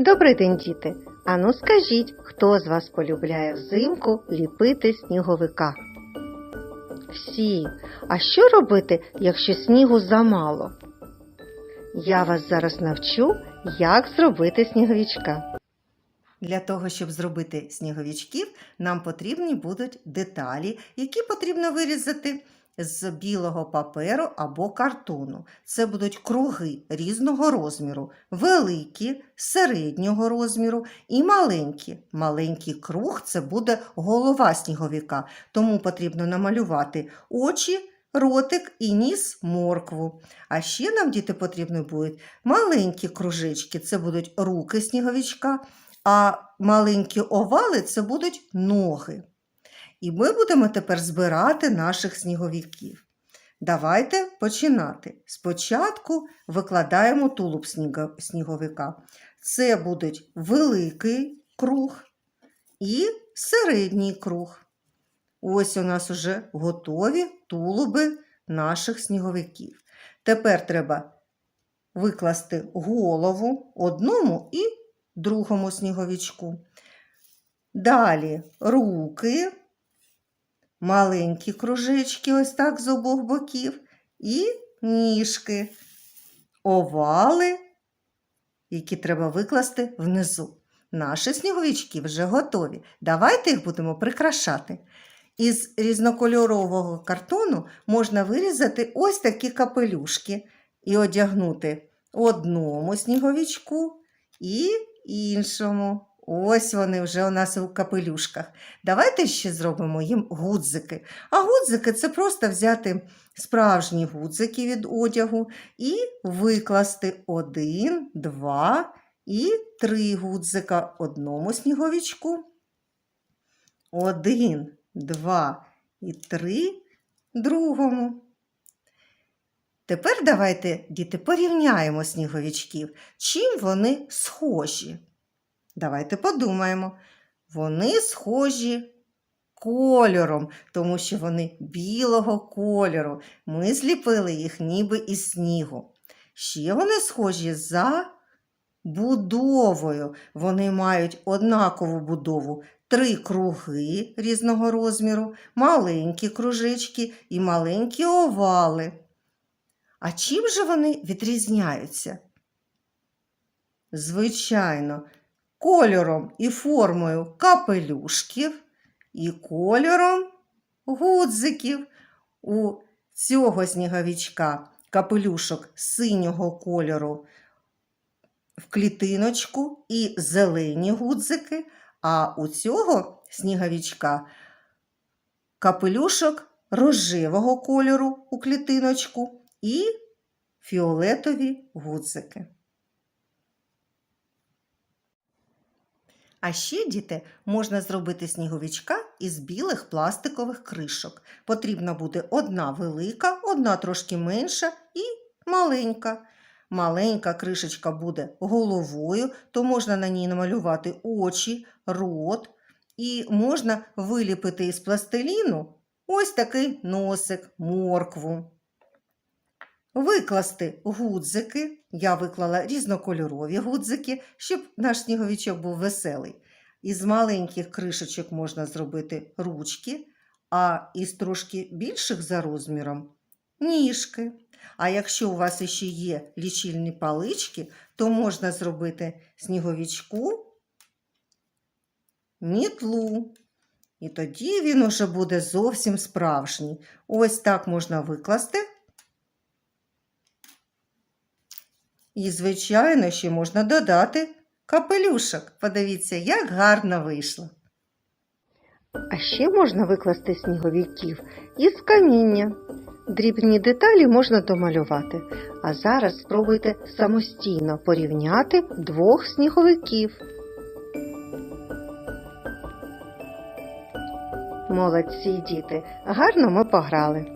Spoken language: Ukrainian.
Добрий день, діти! Ану скажіть, хто з вас полюбляє взимку ліпити сніговика? Всі. А що робити, якщо снігу замало? Я вас зараз навчу, як зробити сніговичка. Для того, щоб зробити сніговичків, нам потрібні будуть деталі, які потрібно вирізати з білого паперу або картону. Це будуть круги різного розміру, великі, середнього розміру і маленькі. Маленький круг це буде голова сніговика, тому потрібно намалювати очі, ротик і ніс моркву. А ще нам діти потрібні будуть маленькі кружечки, це будуть руки сніговичка, а маленькі овали це будуть ноги. І ми будемо тепер збирати наших сніговиків. Давайте починати. Спочатку викладаємо тулуб сніговика. Це будуть великий круг і середній круг. Ось у нас уже готові тулуби наших сніговиків. Тепер треба викласти голову одному і другому сніговичку. Далі руки, маленькі кружечки, ось так з обох боків, і ніжки, овали, які треба викласти внизу. Наші сніговички вже готові. Давайте їх будемо прикрашати. Із різнокольорового картону можна вирізати ось такі капелюшки і одягнути одному сніговичку і іншому. Ось вони вже у нас у капелюшках. Давайте ще зробимо їм гудзики. А гудзики це просто взяти справжні гудзики від одягу і викласти один, два і три гудзика одному сніговичку. Один, два і три другому. Тепер давайте, діти, порівняємо сніговичків, чим вони схожі. Давайте подумаємо. Вони схожі кольором, тому що вони білого кольору. Ми зліпили їх ніби із снігу. Ще вони схожі за будовою. Вони мають однакову будову. Три круги різного розміру, маленькі кружечки і маленькі овали. А чим же вони відрізняються? Звичайно, кольором і формою капелюшків і кольором гудзиків. У цього сніговичка капелюшок синього кольору в клітиночку і зелені гудзики, а у цього сніговичка капелюшок рожевого кольору у клітиночку і фіолетові гудзики. А ще, діти, можна зробити сніговичка із білих пластикових кришок. Потрібна буде одна велика, одна трошки менша і маленька. Маленька кришечка буде головою, то можна на ній намалювати очі, рот, і можна виліпити із пластиліну ось такий носик, моркву. Викласти гудзики. Я виклала різнокольорові гудзики, щоб наш сніговичок був веселий. Із маленьких кришечок можна зробити ручки, а із трошки більших за розміром ніжки. А якщо у вас ще є лічильні палички, то можна зробити сніговичку мітлу. І тоді він уже буде зовсім справжній. Ось так можна викласти. І, звичайно, ще можна додати капелюшок. Подивіться, як гарно вийшло. А ще можна викласти сніговиків із каміння. Дрібні деталі можна домалювати. А зараз спробуйте самостійно порівняти двох сніговиків. Молодці діти, гарно ми пограли.